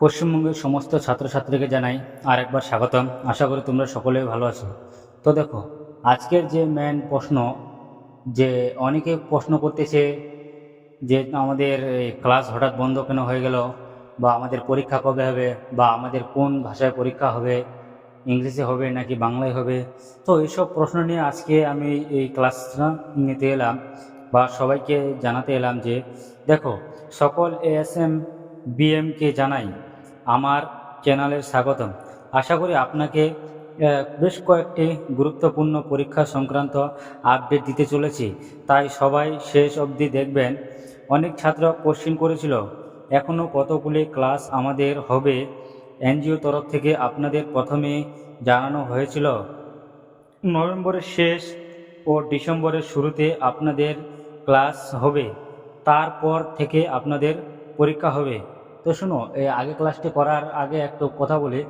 পশ্চিমবঙ্গের সমস্ত ছাত্রছাত্রীকে জানাই আর একবার স্বাগতম। আশা করি তোমরা সকলেই ভালো আছো। তো দেখো, আজকের যে মেন প্রশ্ন, যে অনেকে প্রশ্ন করতেছে যে আমাদের ক্লাস হঠাৎ বন্ধ কেন হয়ে গেল, বা আমাদের পরীক্ষা কবে হবে, বা আমাদের কোন ভাষায় পরীক্ষা হবে ইংলিশে হবে নাকি বাংলায় হবে? তো এইসব প্রশ্ন নিয়ে আজকে আমি এই ক্লাসটা নিতে এলাম, বা সবাইকে জানাতে এলাম যে, দেখো, সকল এএসএম বিএমকে জানাই আমার চ্যানেলের স্বাগতম। আশা করি আপনাকে বেশ কয়েকটি গুরুত্বপূর্ণ পরীক্ষা সংক্রান্ত আপডেট দিতে চলেছি। তাই সবাই শেষ অবধি দেখবেন। অনেক ছাত্র কোশ্চিন করেছিল এখনও কতগুলি ক্লাস আমাদের হবে? এনজিও তরফ থেকে আপনাদের প্রথমে জানানো হয়েছিল, নভেম্বরের শেষ ও ডিসেম্বরের শুরুতে আপনাদের ক্লাস হবে। তারপর থেকে আপনাদের পরীক্ষা হবে। তো শোনো, এই আগে ক্লাসটি করার আগে একটু কথা বলি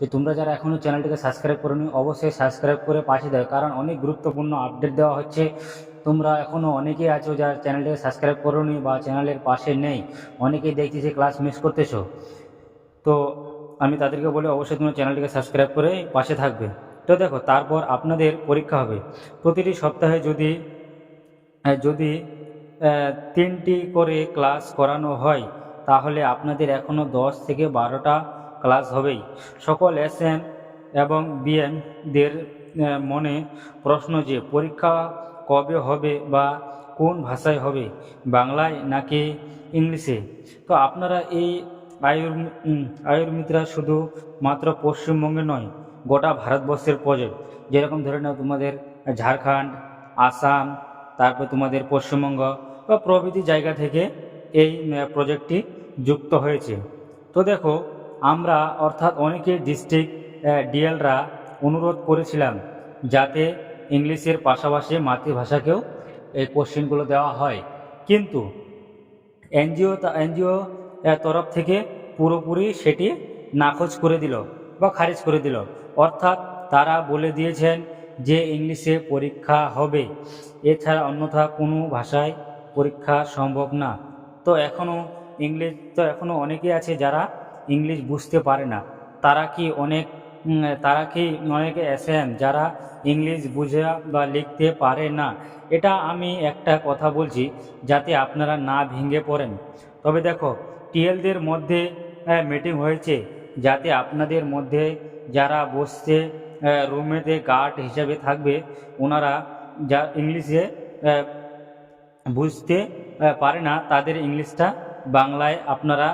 যে তোমরা যারা এখনও চ্যানেলটিকে সাবস্ক্রাইব করোনি, অবশ্যই সাবস্ক্রাইব করে পাশে দেয় কারণ অনেক গুরুত্বপূর্ণ আপডেট দেওয়া হচ্ছে। তোমরা এখনও অনেকেই আছো যারা চ্যানেলটিকে সাবস্ক্রাইব করোনি বা চ্যানেলের পাশে নেই, অনেকেই দেখতেছি ক্লাস মিস করতেছো। তো আমি তাদেরকে বলি, অবশ্যই তোমরা চ্যানেলটিকে সাবস্ক্রাইব করে পাশে থাকবে। তো দেখো, তারপর আপনাদের পরীক্ষা হবে। প্রতিটি সপ্তাহে যদি যদি তিনটি করে ক্লাস করানো হয় তাহলে আপনাদের এখনও দশ থেকে বারোটা ক্লাস হবেই। সকল এস এম এবং বিএমদের মনে প্রশ্ন যে পরীক্ষা কবে হবে বা কোন ভাষায় হবে, বাংলায় নাকি ইংলিশে? তো আপনারা এই আয়ুর আয়ুর্মিত্রা শুধু মাত্র পশ্চিমবঙ্গে নয়, গোটা ভারতবর্ষের প্রজেক্ট। যেরকম ধরে নাও তোমাদের ঝাড়খণ্ড, আসাম, তারপর তোমাদের পশ্চিমবঙ্গ বা প্রভৃতি জায়গা থেকে এই প্রজেক্টটি যুক্ত হয়েছে। তো দেখো, আমরা অর্থাৎ অনেকে ডিস্ট্রিক্ট ডিএলরা অনুরোধ করেছিলাম যাতে ইংলিশের পাশাপাশি মাতৃভাষাকেও এই কোশ্চেনগুলো দেওয়া হয়। কিন্তু এনজিও এনজিও তরফ থেকে পুরোপুরি সেটি নাকচ করে দিল বা খারিজ করে দিল। অর্থাৎ তারা বলে দিয়েছেন যে ইংলিশে পরীক্ষা হবে, এছাড়া অন্যথা কোনো ভাষায় পরীক্ষা সম্ভব না। তো এখনও ইংলিশ তো এখনও অনেকে আছে যারা ইংলিশ বুঝতে পারে না। তারা কি অনেক তারা কি অনেকে এসএম যারা ইংলিশ বুঝে বা লিখতে পারে না? এটা আমি একটা কথা বলছি যাতে আপনারা না ভেঙে পড়েন। তবে দেখো, টিএলদের মধ্যে মিটিং হয়েছে যাতে আপনাদের মধ্যে যারা বসছে রুমেতে গার্ড হিসাবে থাকবে, ওনারা যা ইংলিশে বুঝতে পারে না, তাদের ইংলিশটা বাংলায় আপনারা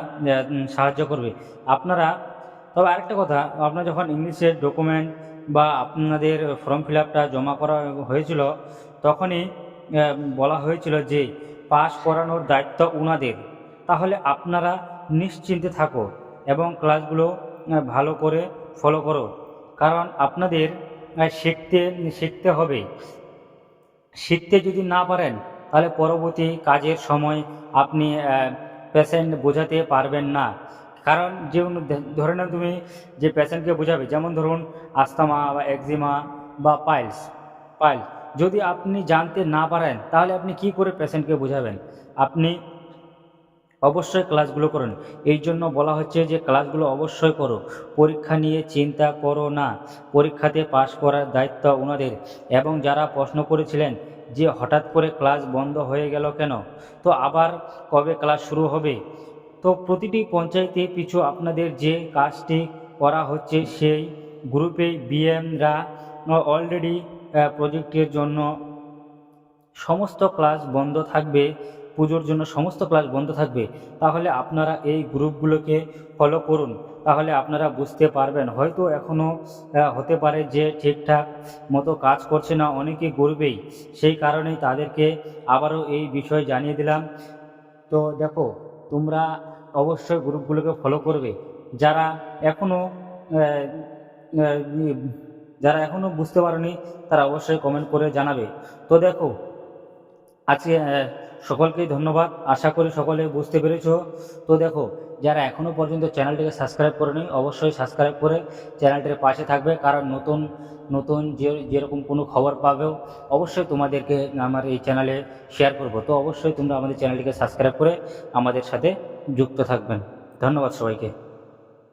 সাহায্য করবে। আপনারা, তবে আরেকটা কথা, আপনারা যখন ইংলিশের ডকুমেন্ট বা আপনাদের ফর্ম ফিল জমা করা হয়েছিল, তখনই বলা হয়েছিল যে পাস করানোর দায়িত্ব ওনাদের তাহলে আপনারা নিশ্চিন্তে থাকো এবং ক্লাসগুলো ভালো করে ফলো করো। কারণ আপনাদের শিখতে শিখতে হবে। শিখতে যদি না পারেন, তাহলে পরবর্তী কাজের সময় আপনি পেশেন্ট বোঝাতে পারবেন না। কারণ যে ধরে নাও তুমি যে পেশেন্টকে বোঝাবে, যেমন ধরুন আস্তামা বা একজিমা বা পাইলস পাইল যদি আপনি জানতে না পারেন, তাহলে আপনি কি করে পেশেন্টকে বোঝাবেন? আপনি অবশ্যই ক্লাসগুলো করুন। এই জন্য বলা হচ্ছে যে ক্লাসগুলো অবশ্যই করো। পরীক্ষা নিয়ে চিন্তা করো না। পরীক্ষাতে পাশ করার দায়িত্ব ওনাদের। এবং যারা প্রশ্ন করেছিলেন যে হঠাৎ করে ক্লাস বন্ধ হয়ে গেল কেন? তো আবার কবে ক্লাস শুরু হবে? তো প্রতিটি পঞ্চায়েতে পিছু আপনাদের যে কাজটি করা হচ্ছে, সেই গ্রুপে বিএমরা অলরেডি প্রজেক্টের জন্য সমস্ত ক্লাস বন্ধ থাকবে। পুজোর জন্য সমস্ত ক্লাস বন্ধ থাকবে, তাহলে আপনারা এই গ্রুপগুলোকে ফলো করুন। তাহলে আপনারা বুঝতে পারবেন। হয়তো এখনও হতে পারে যে ঠিকঠাক মতো কাজ করছে না, অনেকে গড়বেই সেই কারণেই তাদেরকে আবারও এই বিষয় জানিয়ে দিলাম। তো দেখো, তোমরা অবশ্যই গ্রুপগুলোকে ফলো করবে। যারা এখনও যারা এখনও বুঝতে পারেনি, তারা অবশ্যই কমেন্ট করে জানাবে। তো দেখো, আজকে সকলকেই ধন্যবাদ। আশা করি সকলে বুঝতে পেরেছ। তো দেখো, যারা এখনও পর্যন্ত চ্যানেলটিকে সাবস্ক্রাইব করেনি, অবশ্যই সাবস্ক্রাইব করে চ্যানেলটির পাশে থাকবে। কারণ নতুন নতুন যে, যেরকম কোনো খবর পাবেও, অবশ্যই তোমাদেরকে আমার এই চ্যানেলে শেয়ার করব। তো অবশ্যই তোমরা আমাদের চ্যানেলটিকে সাবস্ক্রাইব করে আমাদের সাথে যুক্ত থাকবেন। ধন্যবাদ সবাইকে।